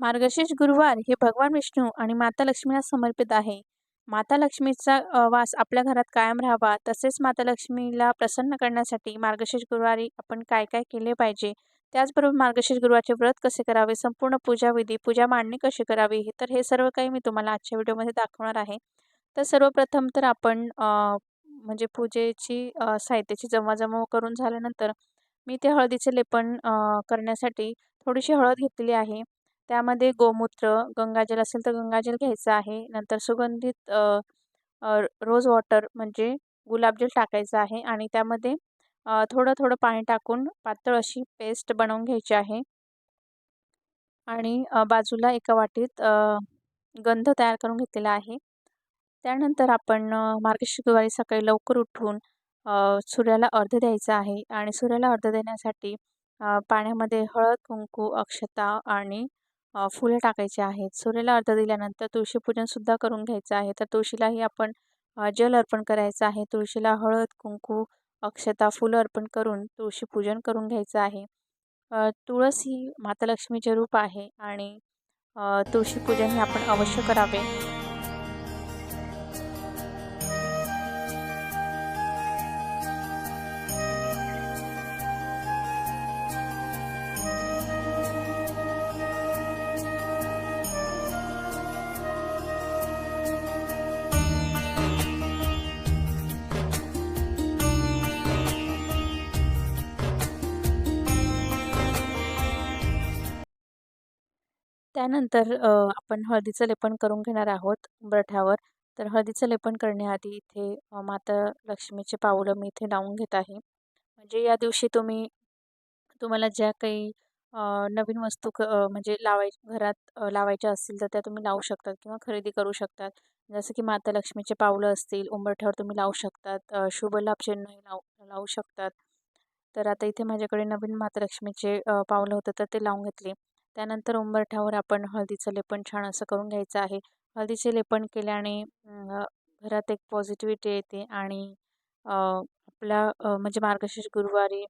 मार्गशीर्ष गुरुवार हे भगवान विष्णू आणि माता लक्ष्मीला समर्पित आहे. माता लक्ष्मीचा वास आपल्या घरात कायम राहावा तसेच माता लक्ष्मीला प्रसन्न करण्यासाठी मार्गशीर्ष गुरुवारी आपण काय काय केले पाहिजे? त्याचबरोबर मार्गशीर्ष गुरुवारचे व्रत कसे करावे? संपूर्ण पूजाविधी पूजा मांडणी कशी करावी? हे तर हे सर्व काही मी तुम्हाला आजच्या व्हिडिओमध्ये दाखवणार आहे. तर सर्वप्रथम तर आपण म्हणजे पूजेची साहित्याची जमवाजमव करून झाल्यानंतर मी ते हळदीचे लेपन करण्यासाठी थोडीशी हळद घेतलेली आहे. त्यामध्ये गोमूत्र गंगाजल असेल तर गंगाजल घ्यायचं आहे. नंतर सुगंधित रोज वॉटर म्हणजे गुलाबजल टाकायचं आहे आणि त्यामध्ये थोडं थोडं पाणी टाकून पातळ अशी पेस्ट बनवून घ्यायची आहे. आणि बाजूला एका वाटीत गंध तयार करून घेतलेला आहे. त्यानंतर आपण अ, मार्गशीर्ष गुरुवारी सकाळी लवकर उठून सूर्याला अर्ध द्यायचं आहे. आणि सूर्याला अर्ध देण्यासाठी पाण्यामध्ये हळद कुंकू अक्षता आणि फुलं टाकायची आहेत. सूर्याला अर्ध दिल्यानंतर तुळशीपूजनसुद्धा करून घ्यायचं आहे. तर तुळशीलाही आपण जल अर्पण करायचं आहे. तुळशीला हळद कुंकू अक्षता फुलं अर्पण करून तुळशीपूजन करून घ्यायचं आहे. तुळस ही माता लक्ष्मीचे रूप आहे आणि तुळशीपूजन हे आपण अवश्य करावे. त्यानंतर आपण हळदीचं लेपन करून घेणार आहोत उंबरठ्यावर तर हळदीचं लेपन करण्याआधी इथे माता लक्ष्मीचे पावलं मी इथे लावून घेत आहे. म्हणजे या दिवशी तुम्ही तुम्हाला ज्या काही नवीन वस्तू क म्हणजे लावाय घरात लावायच्या असतील तर त्या तुम्ही लावू शकतात किंवा खरेदी करू शकतात. जसं की माता लक्ष्मीचे पावलं असतील उंबरठ्यावर तुम्ही लावू शकतात अ, शुभलाभ चिन्हही लावू लावू शकतात. तर आता इथे माझ्याकडे नवीन माता लक्ष्मीचे पावलं होतं तर ते लावून घेतले. त्यानंतर उंबरठ्यावर आपण हळदीचं लेपन छान असं करून घ्यायचं आहे. हळदीचे लेपन केल्याने घरात एक पॉझिटिव्हिटी येते आणि आपला म्हणजे मार्गशीर्ष गुरुवारी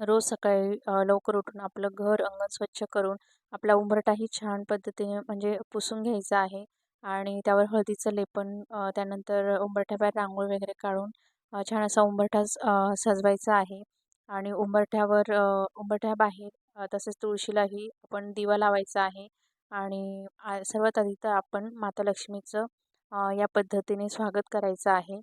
रोज सकाळी लवकर उठून आपलं घर अंगण स्वच्छ करून आपला उंबरठाही छान पद्धतीने म्हणजे पुसून घ्यायचा आहे आणि त्यावर हळदीचं लेपन त्यानंतर उंबरठ्याबाहेर रांगोळ वगैरे काढून छान असा उंबरठा सजवायचा आहे आणि उंबरठ्यावर उंबरठ्याबाहेर तसेच तुळशीलाही आपण दिवा लावायचा आहे आणि सर्वात आधी तर आपण माता लक्ष्मीचं या पद्धतीने स्वागत करायचं आहे.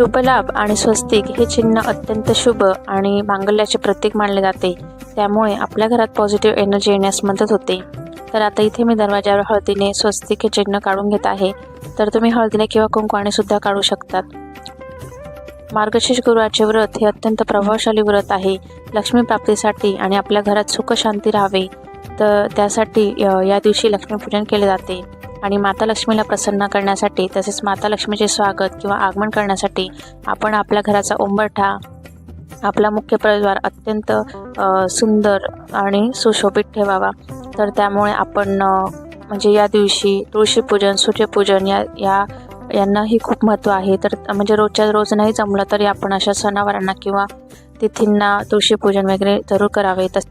शुभ लाभ आणि स्वस्तिक हे चिन्ह अत्यंत शुभ आणि मांगल्याचे प्रतीक मानले जाते. त्यामुळे आपल्या घरात पॉझिटिव्ह एनर्जी येण्यास मदत होते. तर आता इथे मी दरवाजावर हळदीने स्वस्तिक हे चिन्ह काढून घेत आहे. तर तुम्ही हळदीने किंवा कुंकवाने सुद्धा काढू शकतात. मार्गशीर्ष गुरुवारचे व्रत हे अत्यंत प्रभावशाली व्रत आहे. लक्ष्मी प्राप्तीसाठी आणि आपल्या घरात सुख शांती राहावे. तर त्यासाठी या दिवशी लक्ष्मीपूजन केले जाते. आणि माता लक्ष्मीला प्रसन्न करण्यासाठी तसेच माता लक्ष्मीचे स्वागत किंवा आगमन करण्यासाठी आपण आपल्या घराचा उंबरठा आपला मुख्य प्रवेशद्वार अत्यंत सुंदर आणि सुशोभित ठेवावा. तर त्यामुळे आपण म्हणजे या दिवशी तुळशीपूजन सूर्यपूजन या या यांनाही खूप महत्त्व आहे. तर म्हणजे रोजच्या रोज नाही जमलं तरी आपण अशा सणावारांना किंवा तिथींना तुळशीपूजन वगैरे जरूर करावे. तस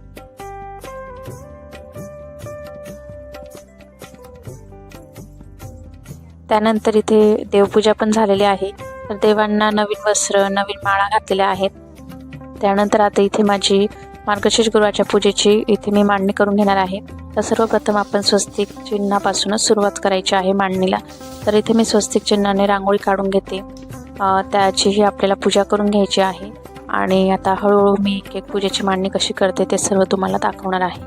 त्यानंतर इथे देवपूजा पण झालेली आहे. तर देवांना नवीन वस्त्र नवीन माळा घातलेल्या आहेत. त्यानंतर आता इथे माझी मार्गशीर्ष गुरुवाच्या पूजेची इथे मी मांडणी करून घेणार आहे. तर सर्वप्रथम आपण स्वस्तिक चिन्हापासूनच सुरुवात करायची आहे मांडणीला. तर इथे मी स्वस्तिक चिन्हाने रांगोळी काढून घेते. त्याचीही आपल्याला पूजा करून घ्यायची आहे. आणि आता हळूहळू मी एक एक पूजेची मांडणी कशी करते ते सर्व तुम्हाला दाखवणार आहे.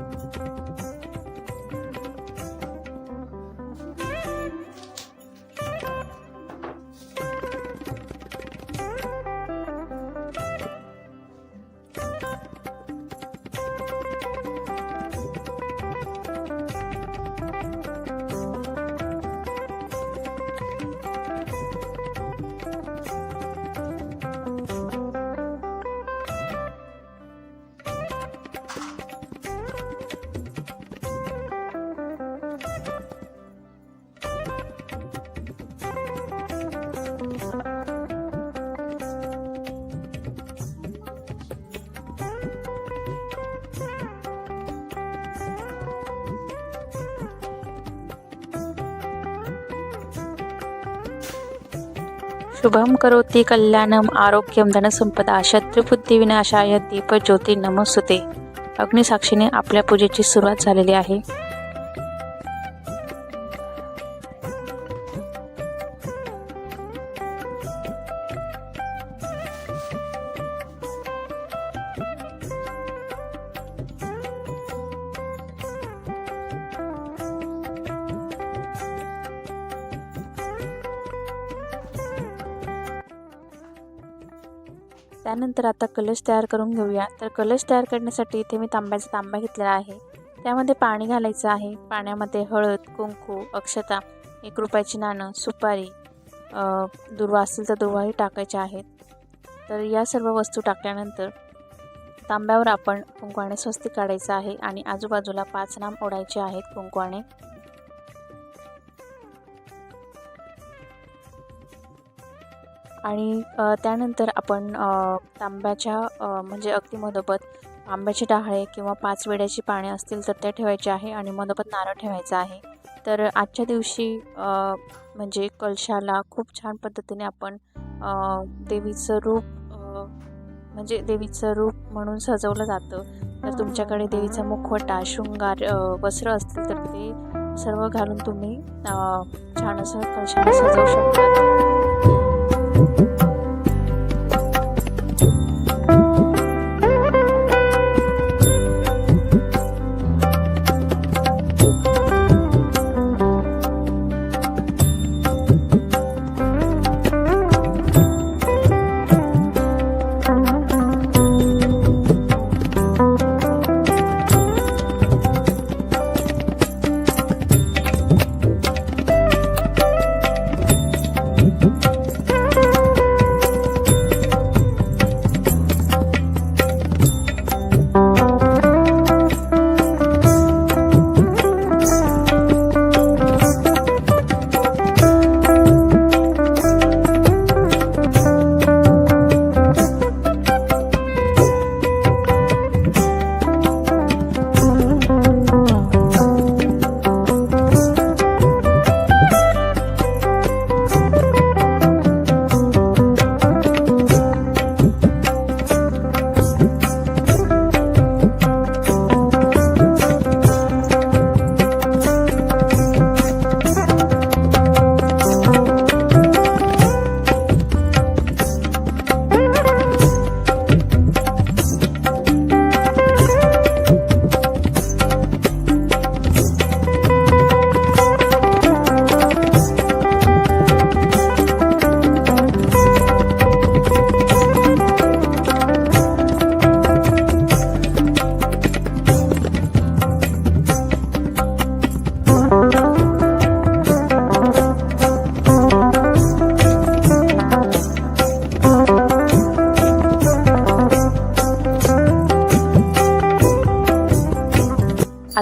शुभम करोति कल्याणम आरोग्यम धनसंपदा शत्रुबुद्धिविनाशाय दीप ज्योती नमस्तुते. अग्निसाक्षीने आपल्या पूजेची सुरुवात झालेली आहे. त्यानंतर आता कलश तयार करून घेऊया. तर कलश तयार करण्यासाठी इथे मी तांब्याचा तांबा घेतलेला आहे. त्यामध्ये पाणी घालायचं आहे. पाण्यामध्ये हळद कुंकू अक्षता एक रुपयाची नाणं सुपारी दुर्वा असेल तर दुर्वाही टाकायच्या आहेत. तर या सर्व वस्तू टाकल्यानंतर तांब्यावर आपण कुंकवाने स्वस्तिक काढायचं आहे आणि आजूबाजूला पाच नाम ओढायचे आहेत कुंकवाने आणि त्यानंतर आपण तांब्याच्या म्हणजे अगदी मधोमध आंब्याची डहाळे किंवा पाच वेड्याची पाने असतील तर ते ठेवायचे आहे आणि मधोमध नारळ ठेवायचा आहे. तर आजच्या दिवशी म्हणजे कलशाला खूप छान पद्धतीने आपण देवीचं रूप म्हणजे देवीचं रूप म्हणून सजवलं जातं. तर तुमच्याकडे देवीचा मुखवटा शृंगार वस्त्र असतील तर ते सर्व घालून तुम्ही छान असं कलशाला सजवू शकता. Bye.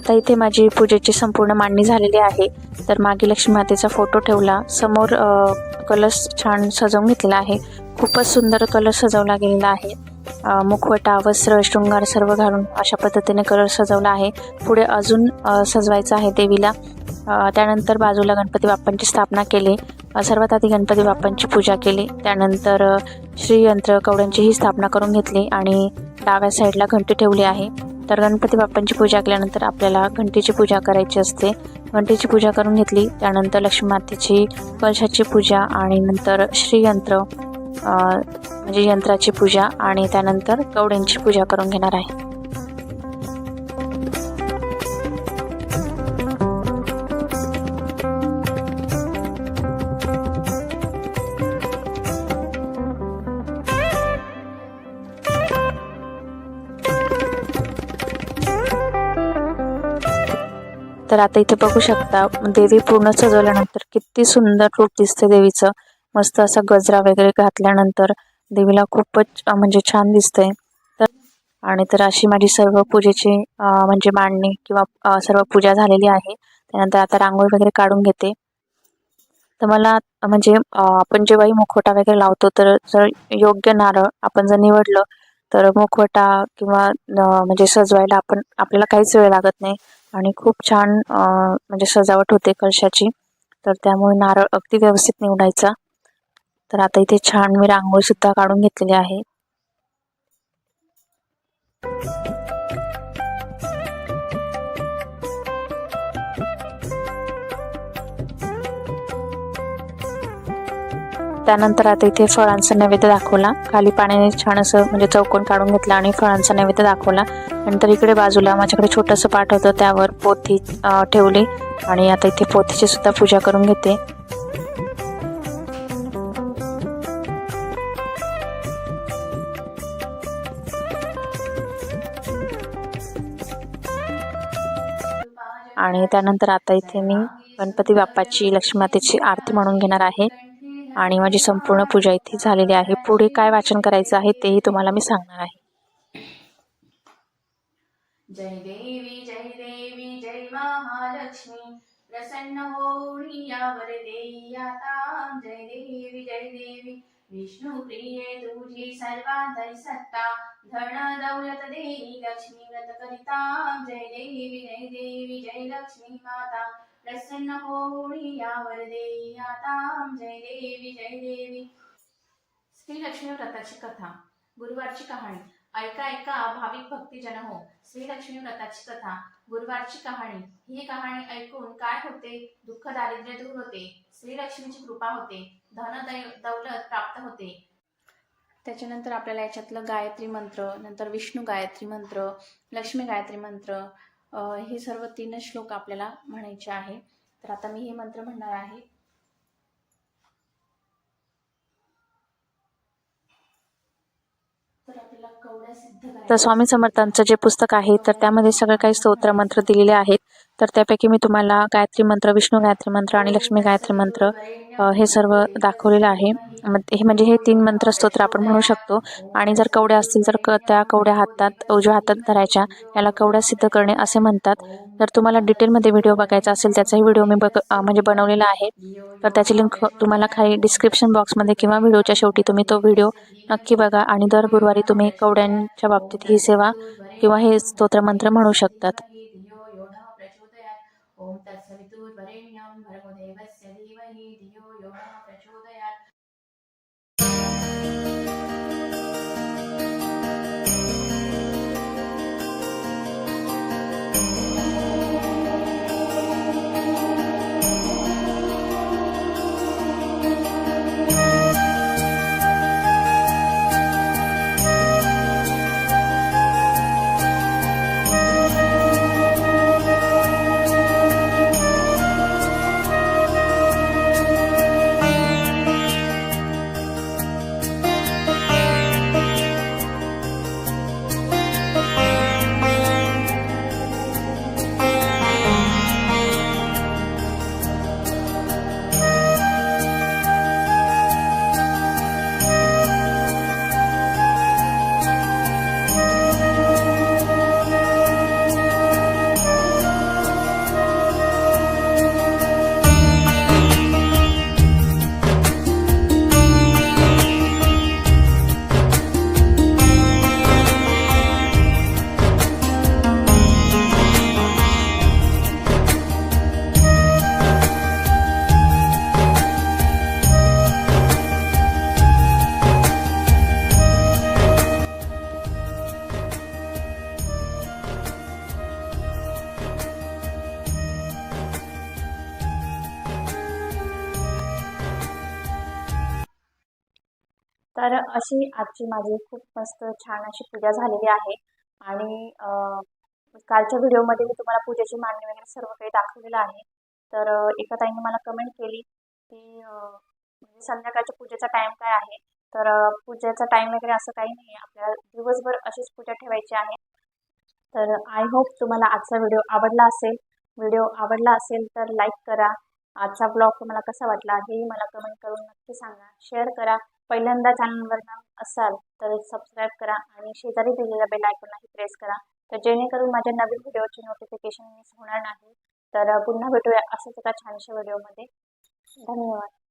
आता इथे माझी पूजेची संपूर्ण मांडणी झालेली आहे. तर मागे लक्ष्मी मातेचा फोटो ठेवला. समोर कलश छान सजवून घेतलेला आहे. खूपच सुंदर कलश सजवला गेलेला आहे. मुखवटा वस्त्र शृंगार सर्व घालून अशा पद्धतीने कलश सजवला आहे. पुढे अजून सजवायचं आहे देवीला. त्यानंतर बाजूला गणपती बाप्पांची स्थापना केली. सर्वात आधी गणपती बाप्पांची पूजा केली. त्यानंतर श्रीयंत्र कवड्यांचीही स्थापना करून घेतली आणि डाव्या साईडला घंटी ठेवली आहे. तर गणपती बाप्पांची पूजा केल्यानंतर आपल्याला घंटीची पूजा करायची असते. घंटीची पूजा करून घेतली. त्यानंतर लक्ष्मी मातेची कलशाची पूजा आणि नंतर श्रीयंत्र म्हणजे यंत्राची पूजा आणि त्यानंतर गवड्यांची पूजा करून घेणार आहे. तर आता इथे बघू शकता देवी पूर्ण सजवल्यानंतर किती सुंदर रूप दिसते देवीचं. मस्त असा गजरा वगैरे घातल्यानंतर देवीला खूपच म्हणजे छान दिसतंय. तर आणि तर अशी माझी सर्व पूजेची म्हणजे मांडणी किंवा सर्व पूजा झालेली आहे. त्यानंतर आता रांगोळी वगैरे काढून घेते. तर मला म्हणजे आपण जेव्हाही मुखवटा वगैरे लावतो तर जर योग्य नारळ आपण जर निवडलं तर मुखवटा किंवा म्हणजे सजवायला आपण आपल्याला काहीच वेळ लागत नाही. आणि खूप छान म्हणजे सजावट होते कलशाची तर त्यामुळे नारळ अगदी व्यवस्थित निवडायचा. तर आता इथे छान मी रांगोळी सुद्धा काढून घेतलेली आहे. त्यानंतर आता इथे फळांचा नैवेद्य दाखवला. खाली पाण्याने छान असं म्हणजे चौकोन काढून घेतला आणि फळांचा नैवेद्य दाखवला. नंतर इकडे बाजूला माझ्याकडे छोटंसं पाठ होतं. त्यावर पोथी ठेवली आणि आता इथे पोथीची सुद्धा पूजा करून घेते. आणि त्यानंतर आता इथे मी गणपती बाप्पाची लक्ष्मीमातेची आरती म्हणून घेणार आहे. आणि माझी संपूर्ण पूजा इथे झालेली आहे. पुढे काय वाचन करायचं आहे तेही तुम्हाला मी सांगणार आहे. जय देवी जय देवी जय महालक्ष्मी. प्रसन्न होऊनी यावर देई जय देवी जय देवी. विष्णू प्रिये तुझी सर्वांतरी सत्ता. धन दौलत देई लक्ष्मी व्रत करिता जय देवी जय देवी जय लक्ष्मी माता. प्रसन्न होऊनी यावर देई. आता जय देवी जय देवी. श्री लक्ष्मी व्रताची कथा गुरुवारची कहाणी. ऐका ऐका भाविक भक्तीजन हो. श्री लक्ष्मी व्रताची कथा गुरुवारची कहाणी. ही कहाणी ऐकून काय होते? दुःख दारिद्र्य दूर होते. श्री लक्ष्मीची कृपा होते. धन दौलत प्राप्त होते. त्याच्यानंतर आपल्याला याच्यातलं गायत्री मंत्र नंतर विष्णू गायत्री मंत्र लक्ष्मी गायत्री मंत्र हे सर्व तीनच श्लोक आपल्याला म्हणायचे आहे. तर आता मी हे मंत्र म्हणणार आहे. तर स्वामी समर्थांचं जे पुस्तक आहे तर त्यामध्ये सगळं काही स्तोत्र मंत्र दिलेले आहेत. तर त्यापैकी मी तुम्हाला गायत्री मंत्र विष्णू गायत्री मंत्र आणि लक्ष्मी गायत्री मंत्र हे सर्व दाखवलेलं आहे. मग हे म्हणजे हे तीन मंत्र स्तोत्र आपण म्हणू शकतो. आणि जर कवड्या असतील तर क त्या कवड्या हातात उजव्या हातात धरायच्या याला कवड्या सिद्ध करणे असे म्हणतात. जर तुम्हाला डिटेलमध्ये व्हिडिओ बघायचा असेल त्याचाही व्हिडिओ मी बघ म्हणजे बनवलेला आहे. तर त्याची लिंक तुम्हाला खाली डिस्क्रिप्शन बॉक्समध्ये किंवा व्हिडिओच्या शेवटी तुम्ही तो व्हिडिओ नक्की बघा आणि दर गुरुवारी तुम्ही कवड्यांच्या बाबतीत ही सेवा किंवा हे स्तोत्रमंत्र म्हणू शकतात. contas अशी आजची माझी खूप मस्त छान अशी पूजा झालेली आहे. आणि कालच्या व्हिडिओमध्ये मी तुम्हाला पूजेची मांडणी वगैरे सर्व काही दाखवलेलं आहे. तर एका ताईने मला कमेंट केली की म्हणजे संध्याकाळच्या पूजेचा टाईम काय आहे? तर पूजेचा टाईम वगैरे असं काही नाही आहे आपल्याला दिवसभर अशीच पूजा ठेवायची आहे. तर आय होप तुम्हाला आजचा व्हिडिओ आवडला असेल. व्हिडिओ आवडला असेल तर लाईक करा. आजचा ब्लॉग तुम्हाला कसा वाटला हेही मला कमेंट करून नक्की सांगा. शेअर करा. पहिल्यांदा चॅनलवर असाल तर सबस्क्राईब करा आणि शेजारी दिलेल्या बेल आयकॉनलाही प्रेस करा. तर जेणेकरून माझ्या नवीन व्हिडिओचे नोटिफिकेशन मिस होणार नाही. तर पुन्हा भेटूया असंच एका छानशा व्हिडिओमध्ये धन्यवाद.